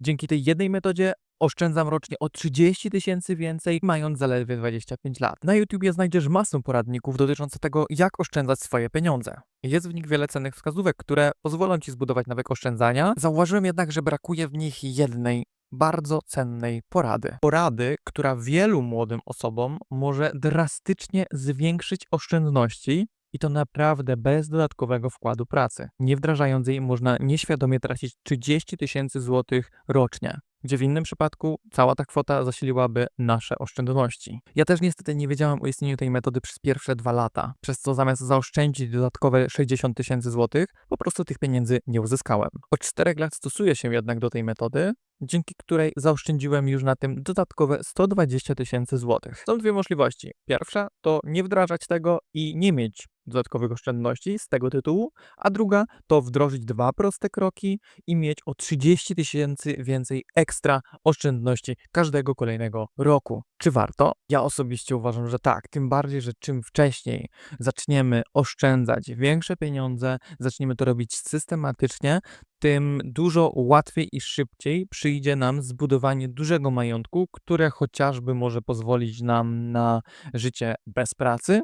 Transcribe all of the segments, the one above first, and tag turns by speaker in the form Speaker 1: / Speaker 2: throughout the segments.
Speaker 1: Dzięki tej jednej metodzie oszczędzam rocznie o 30 tysięcy więcej, mając zaledwie 25 lat. Na YouTubie znajdziesz masę poradników dotyczących tego, jak oszczędzać swoje pieniądze. Jest w nich wiele cennych wskazówek, które pozwolą Ci zbudować nawyk oszczędzania. Zauważyłem jednak, że brakuje w nich jednej bardzo cennej porady. Porady, która wielu młodym osobom może drastycznie zwiększyć oszczędności i to naprawdę bez dodatkowego wkładu pracy. Nie wdrażając jej można nieświadomie tracić 30 tysięcy złotych rocznie gdzie w innym przypadku cała ta kwota zasiliłaby nasze oszczędności. Ja też niestety nie wiedziałem o istnieniu tej metody przez pierwsze dwa lata, przez co zamiast zaoszczędzić dodatkowe 60 tysięcy złotych, po prostu tych pieniędzy nie uzyskałem. Od czterech lat stosuję się jednak do tej metody, dzięki której zaoszczędziłem już na tym dodatkowe 120 tysięcy złotych. Są dwie możliwości. Pierwsza to nie wdrażać tego i nie mieć dodatkowych oszczędności z tego tytułu, a druga to wdrożyć dwa proste kroki i mieć o 30 tysięcy więcej ekstra oszczędności każdego kolejnego roku. Czy warto? Ja osobiście uważam, że tak. Tym bardziej, że czym wcześniej zaczniemy oszczędzać większe pieniądze, zaczniemy to robić systematycznie, tym dużo łatwiej i szybciej przyjdzie nam zbudowanie dużego majątku, które chociażby może pozwolić nam na życie bez pracy,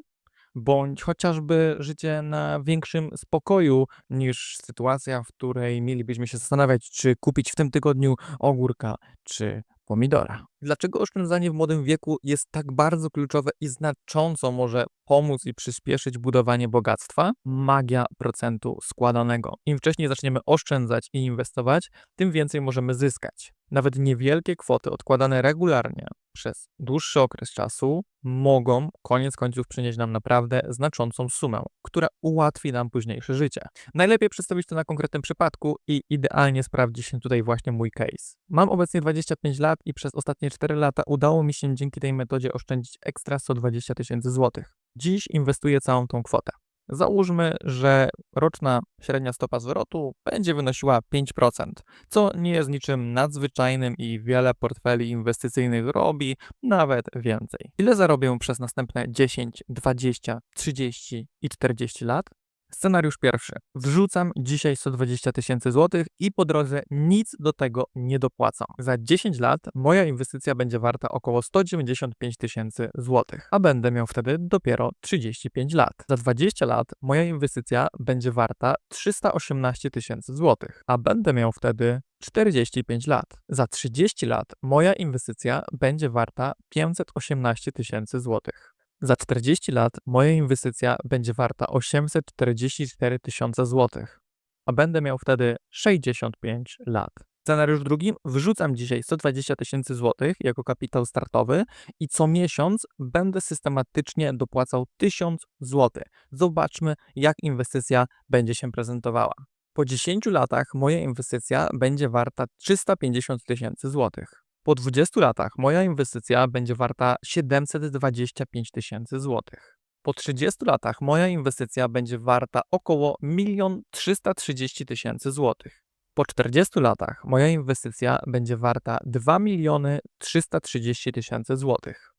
Speaker 1: bądź chociażby życie na większym spokoju niż sytuacja, w której mielibyśmy się zastanawiać, czy kupić w tym tygodniu ogórka czy pomidora. Dlaczego oszczędzanie w młodym wieku jest tak bardzo kluczowe i znacząco może pomóc i przyspieszyć budowanie bogactwa? Magia procentu składanego. Im wcześniej zaczniemy oszczędzać i inwestować, tym więcej możemy zyskać. Nawet niewielkie kwoty odkładane regularnie przez dłuższy okres czasu mogą koniec końców przynieść nam naprawdę znaczącą sumę, która ułatwi nam późniejsze życie. Najlepiej przedstawić to na konkretnym przypadku i idealnie sprawdzi się tutaj właśnie mój case. Mam obecnie 25 lat i przez ostatnie 4 lata udało mi się dzięki tej metodzie oszczędzić ekstra 120 tysięcy złotych. Dziś inwestuję całą tą kwotę. Załóżmy, że roczna średnia stopa zwrotu będzie wynosiła 5%, co nie jest niczym nadzwyczajnym i wiele portfeli inwestycyjnych robi nawet więcej. Ile zarobię przez następne 10, 20, 30 i 40 lat? Scenariusz pierwszy. Wrzucam dzisiaj 120 tysięcy złotych i po drodze nic do tego nie dopłacam. Za 10 lat moja inwestycja będzie warta około 195 tysięcy złotych, a będę miał wtedy dopiero 35 lat. Za 20 lat moja inwestycja będzie warta 318 tysięcy złotych, a będę miał wtedy 45 lat. Za 30 lat moja inwestycja będzie warta 518 tysięcy złotych. Za 40 lat moja inwestycja będzie warta 844 tysiące złotych, a będę miał wtedy 65 lat. Scenariusz drugi, wrzucam dzisiaj 120 tysięcy złotych jako kapitał startowy i co miesiąc będę systematycznie dopłacał 1000 złotych. Zobaczmy, jak inwestycja będzie się prezentowała. Po 10 latach moja inwestycja będzie warta 350 tysięcy złotych. Po 20 latach moja inwestycja będzie warta 725 tysięcy złotych. Po 30 latach moja inwestycja będzie warta około 1 330 tysięcy złotych. Po 40 latach moja inwestycja będzie warta 2 330 tysięcy złotych.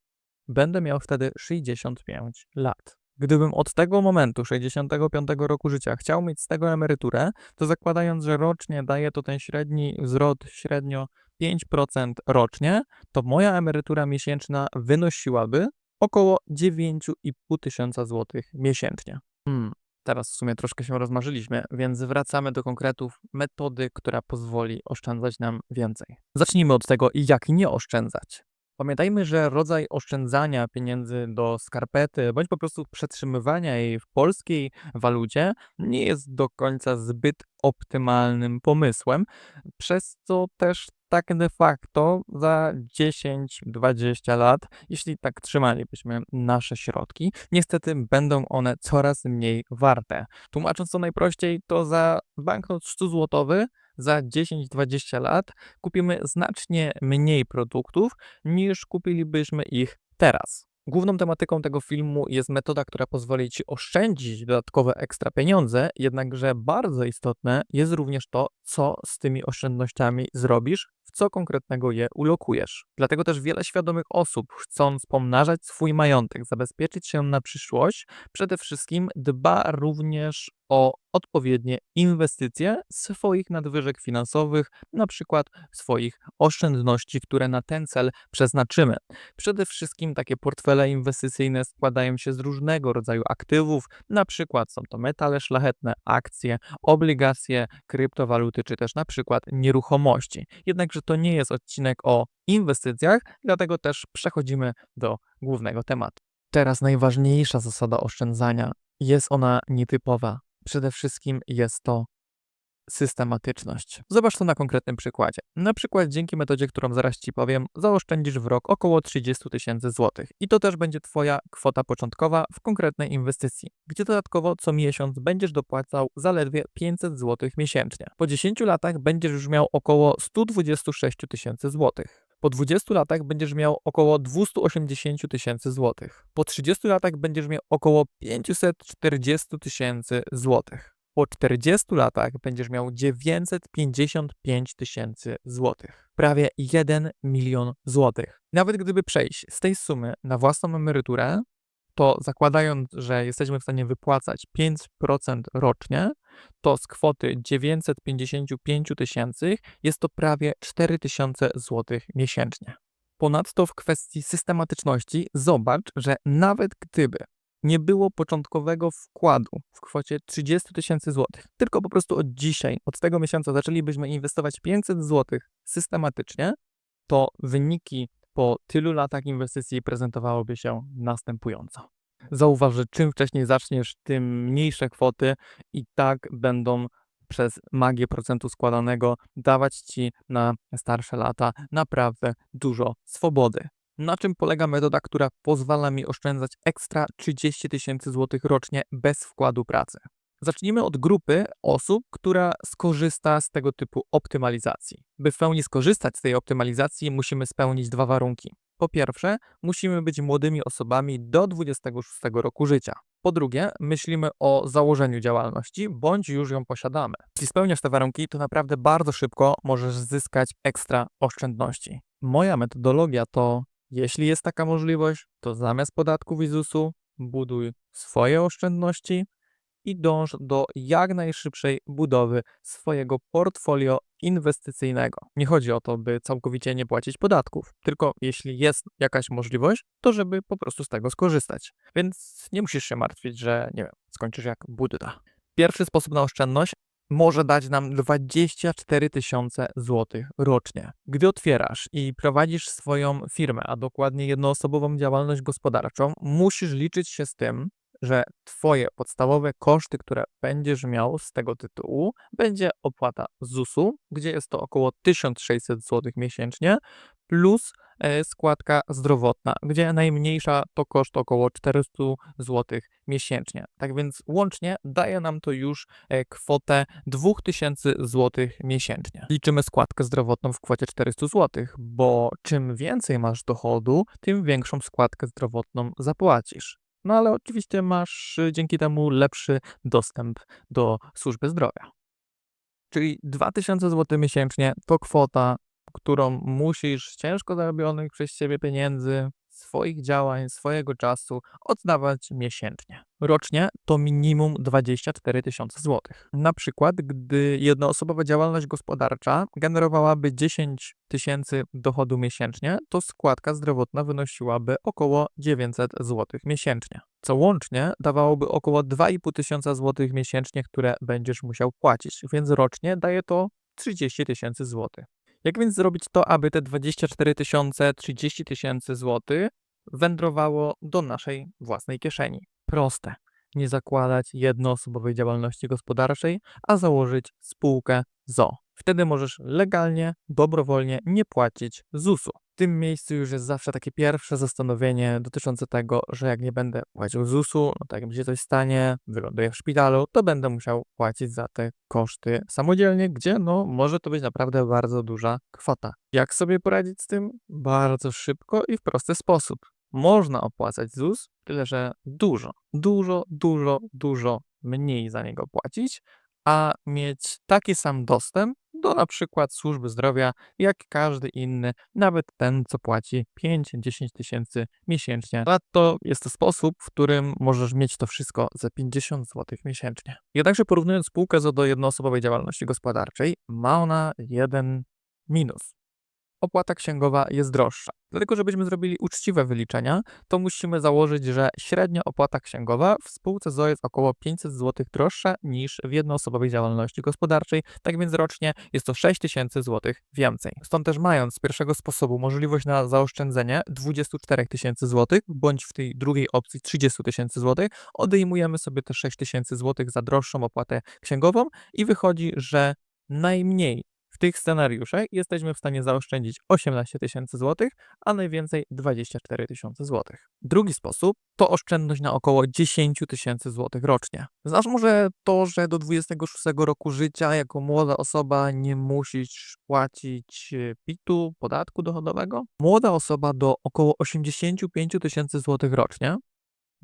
Speaker 1: Będę miał wtedy 65 lat. Gdybym od tego momentu, 65 roku życia, chciał mieć z tego emeryturę, to zakładając, że rocznie daje to ten średni zwrot średnio 5% rocznie, to moja emerytura miesięczna wynosiłaby około 9,5 tysiąca złotych miesięcznie. Hmm, teraz w sumie troszkę się rozmarzyliśmy, więc wracamy do konkretów metody, która pozwoli oszczędzać nam więcej. Zacznijmy od tego, jak nie oszczędzać. Pamiętajmy, że rodzaj oszczędzania pieniędzy do skarpety, bądź po prostu przetrzymywania jej w polskiej walucie nie jest do końca zbyt optymalnym pomysłem, przez co też tak de facto za 10-20 lat, jeśli tak trzymalibyśmy nasze środki, niestety będą one coraz mniej warte. Tłumacząc to najprościej, to za banknot 100 złotowy za 10-20 lat kupimy znacznie mniej produktów niż kupilibyśmy ich teraz. Główną tematyką tego filmu jest metoda, która pozwoli Ci oszczędzić dodatkowe ekstra pieniądze, jednakże bardzo istotne jest również to, co z tymi oszczędnościami zrobisz, co konkretnego je ulokujesz. Dlatego też wiele świadomych osób, chcąc pomnażać swój majątek, zabezpieczyć się na przyszłość, przede wszystkim dba również o odpowiednie inwestycje swoich nadwyżek finansowych, na przykład swoich oszczędności, które na ten cel przeznaczymy. Przede wszystkim takie portfele inwestycyjne składają się z różnego rodzaju aktywów, na przykład są to metale szlachetne, akcje, obligacje, kryptowaluty, czy też na przykład nieruchomości. Jednakże to nie jest odcinek o inwestycjach, dlatego też przechodzimy do głównego tematu. Teraz najważniejsza zasada oszczędzania. Jest ona nietypowa. Przede wszystkim jest to systematyczność. Zobacz to na konkretnym przykładzie. Na przykład dzięki metodzie, którą zaraz Ci powiem, zaoszczędzisz w rok około 30 tysięcy złotych. I to też będzie Twoja kwota początkowa w konkretnej inwestycji, gdzie dodatkowo co miesiąc będziesz dopłacał zaledwie 500 złotych miesięcznie. Po 10 latach będziesz już miał około 126 tysięcy złotych. Po 20 latach będziesz miał około 280 tysięcy złotych. Po 30 latach będziesz miał około 540 tysięcy złotych. Po 40 latach będziesz miał 955 tysięcy złotych. Prawie 1 milion złotych. Nawet gdyby przejść z tej sumy na własną emeryturę, to zakładając, że jesteśmy w stanie wypłacać 5% rocznie, to z kwoty 955 tysięcy jest to prawie 4000 zł miesięcznie. Ponadto w kwestii systematyczności zobacz, że nawet gdyby nie było początkowego wkładu w kwocie 30 tysięcy złotych, tylko po prostu od dzisiaj, od tego miesiąca zaczęlibyśmy inwestować 500 złotych systematycznie, to wyniki po tylu latach inwestycji prezentowałoby się następująco. Zauważ, że czym wcześniej zaczniesz, tym mniejsze kwoty i tak będą przez magię procentu składanego dawać ci na starsze lata naprawdę dużo swobody. Na czym polega metoda, która pozwala mi oszczędzać ekstra 30 tysięcy złotych rocznie bez wkładu pracy? Zacznijmy od grupy osób, która skorzysta z tego typu optymalizacji. By w pełni skorzystać z tej optymalizacji, musimy spełnić dwa warunki. Po pierwsze, musimy być młodymi osobami do 26 roku życia. Po drugie, myślimy o założeniu działalności, bądź już ją posiadamy. Jeśli spełniasz te warunki, to naprawdę bardzo szybko możesz zyskać ekstra oszczędności. Moja metodologia to, jeśli jest taka możliwość, to zamiast podatków i ZUS-u buduj swoje oszczędności, i dąż do jak najszybszej budowy swojego portfolio inwestycyjnego. Nie chodzi o to, by całkowicie nie płacić podatków, tylko jeśli jest jakaś możliwość, to żeby po prostu z tego skorzystać. Więc nie musisz się martwić, że nie wiem, skończysz jak Budda. Pierwszy sposób na oszczędność może dać nam 24 tysiące złotych rocznie. Gdy otwierasz i prowadzisz swoją firmę, a dokładnie jednoosobową działalność gospodarczą, musisz liczyć się z tym, że Twoje podstawowe koszty, które będziesz miał z tego tytułu, będzie opłata ZUS-u, gdzie jest to około 1600 zł miesięcznie, plus e, składka zdrowotna, gdzie najmniejsza to koszt około 400 zł miesięcznie. Tak więc łącznie daje nam to już e, kwotę 2000 zł miesięcznie. Liczymy składkę zdrowotną w kwocie 400 zł, bo czym więcej masz dochodu, tym większą składkę zdrowotną zapłacisz. No ale oczywiście masz y, dzięki temu lepszy dostęp do służby zdrowia. Czyli 2000 zł miesięcznie to kwota, którą musisz ciężko zarobionych przez ciebie pieniędzy swoich działań, swojego czasu oddawać miesięcznie. Rocznie to minimum 24 tysiące złotych. Na przykład, gdy jednoosobowa działalność gospodarcza generowałaby 10 tysięcy dochodu miesięcznie, to składka zdrowotna wynosiłaby około 900 złotych miesięcznie. Co łącznie dawałoby około 2,5 tysiąca złotych miesięcznie, które będziesz musiał płacić, więc rocznie daje to 30 tysięcy złotych. Jak więc zrobić to, aby te 24 tysiące, 30 tysięcy złotych wędrowało do naszej własnej kieszeni? Proste. Nie zakładać jednoosobowej działalności gospodarczej, a założyć spółkę ZO. Wtedy możesz legalnie, dobrowolnie nie płacić ZUS-u. Tym miejscu już jest zawsze takie pierwsze zastanowienie dotyczące tego, że jak nie będę płacił ZUS-u, no tak jak mi się coś stanie, wyląduję w szpitalu, to będę musiał płacić za te koszty samodzielnie, gdzie no może to być naprawdę bardzo duża kwota. Jak sobie poradzić z tym? Bardzo szybko i w prosty sposób. Można opłacać ZUS, tyle że dużo, dużo, dużo, dużo mniej za niego płacić, a mieć taki sam dostęp do na przykład służby zdrowia, jak każdy inny, nawet ten, co płaci 5-10 tysięcy miesięcznie. A to jest to sposób, w którym możesz mieć to wszystko za 50 zł miesięcznie. Jednakże porównując spółkę do jednoosobowej działalności gospodarczej, ma ona jeden minus opłata księgowa jest droższa. Dlatego, żebyśmy zrobili uczciwe wyliczenia, to musimy założyć, że średnia opłata księgowa w spółce ZO jest około 500 zł droższa niż w jednoosobowej działalności gospodarczej, tak więc rocznie jest to 6000 zł więcej. Stąd też mając z pierwszego sposobu możliwość na zaoszczędzenie 24 tysięcy zł, bądź w tej drugiej opcji 30 tysięcy zł, odejmujemy sobie te 6000 zł za droższą opłatę księgową i wychodzi, że najmniej w tych scenariuszach jesteśmy w stanie zaoszczędzić 18 tysięcy złotych, a najwięcej 24 tysiące złotych. Drugi sposób to oszczędność na około 10 tysięcy złotych rocznie. Znasz może to, że do 26 roku życia jako młoda osoba nie musisz płacić e, PIT-u, podatku dochodowego? Młoda osoba do około 85 tysięcy złotych rocznie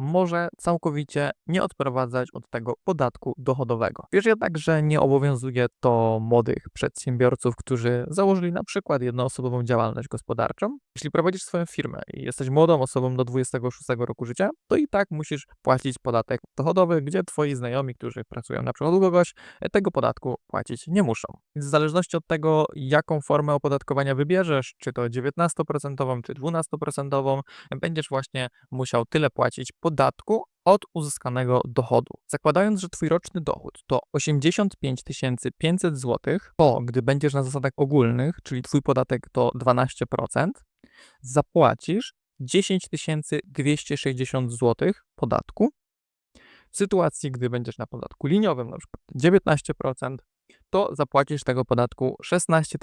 Speaker 1: może całkowicie nie odprowadzać od tego podatku dochodowego. Wiesz jednak, że nie obowiązuje to młodych przedsiębiorców, którzy założyli na przykład jednoosobową działalność gospodarczą. Jeśli prowadzisz swoją firmę i jesteś młodą osobą do 26 roku życia, to i tak musisz płacić podatek dochodowy, gdzie twoi znajomi, którzy pracują na przykład u kogoś, tego podatku płacić nie muszą. Więc w zależności od tego, jaką formę opodatkowania wybierzesz, czy to 19% czy 12%, będziesz właśnie musiał tyle płacić podatku od uzyskanego dochodu. Zakładając, że Twój roczny dochód to 85 500 zł, to gdy będziesz na zasadach ogólnych, czyli Twój podatek to 12%, zapłacisz 10 260 zł podatku. W sytuacji, gdy będziesz na podatku liniowym, na przykład 19%, to zapłacisz tego podatku 16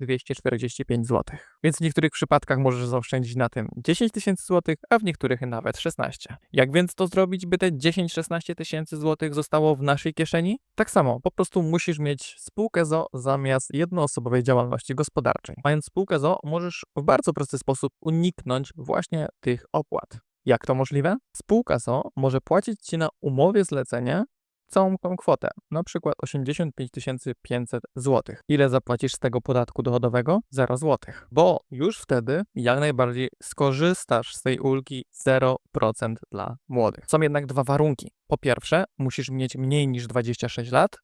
Speaker 1: 245 zł. Więc w niektórych przypadkach możesz zaoszczędzić na tym 10 tysięcy złotych, a w niektórych nawet 16. Jak więc to zrobić, by te 10-16 tysięcy złotych zostało w naszej kieszeni? Tak samo, po prostu musisz mieć spółkę ZO zamiast jednoosobowej działalności gospodarczej. Mając spółkę ZO, możesz w bardzo prosty sposób uniknąć właśnie tych opłat. Jak to możliwe? Spółka ZO może płacić Ci na umowie zlecenie całą tą kwotę, na przykład 85 500 zł. Ile zapłacisz z tego podatku dochodowego? 0 zł. Bo już wtedy jak najbardziej skorzystasz z tej ulgi 0% dla młodych. Są jednak dwa warunki. Po pierwsze, musisz mieć mniej niż 26 lat,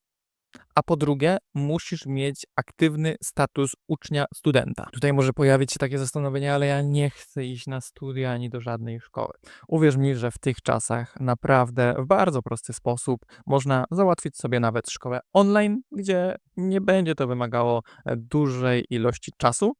Speaker 1: a po drugie, musisz mieć aktywny status ucznia studenta. Tutaj może pojawić się takie zastanowienie, ale ja nie chcę iść na studia ani do żadnej szkoły. Uwierz mi, że w tych czasach naprawdę w bardzo prosty sposób można załatwić sobie nawet szkołę online, gdzie nie będzie to wymagało e, dużej ilości czasu,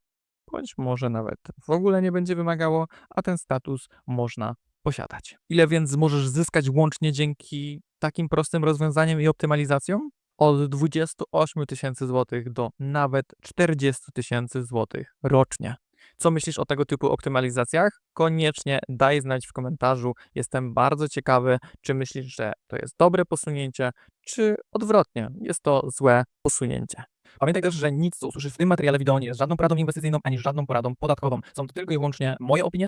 Speaker 1: bądź może nawet w ogóle nie będzie wymagało, a ten status można posiadać. Ile więc możesz zyskać łącznie dzięki takim prostym rozwiązaniom i optymalizacjom? Od 28 tysięcy złotych do nawet 40 tysięcy złotych rocznie. Co myślisz o tego typu optymalizacjach? Koniecznie daj znać w komentarzu. Jestem bardzo ciekawy, czy myślisz, że to jest dobre posunięcie, czy odwrotnie, jest to złe posunięcie. Pamiętaj też, że nic, co usłyszysz w tym materiale wideo nie jest żadną poradą inwestycyjną, ani żadną poradą podatkową. Są to tylko i wyłącznie moje opinie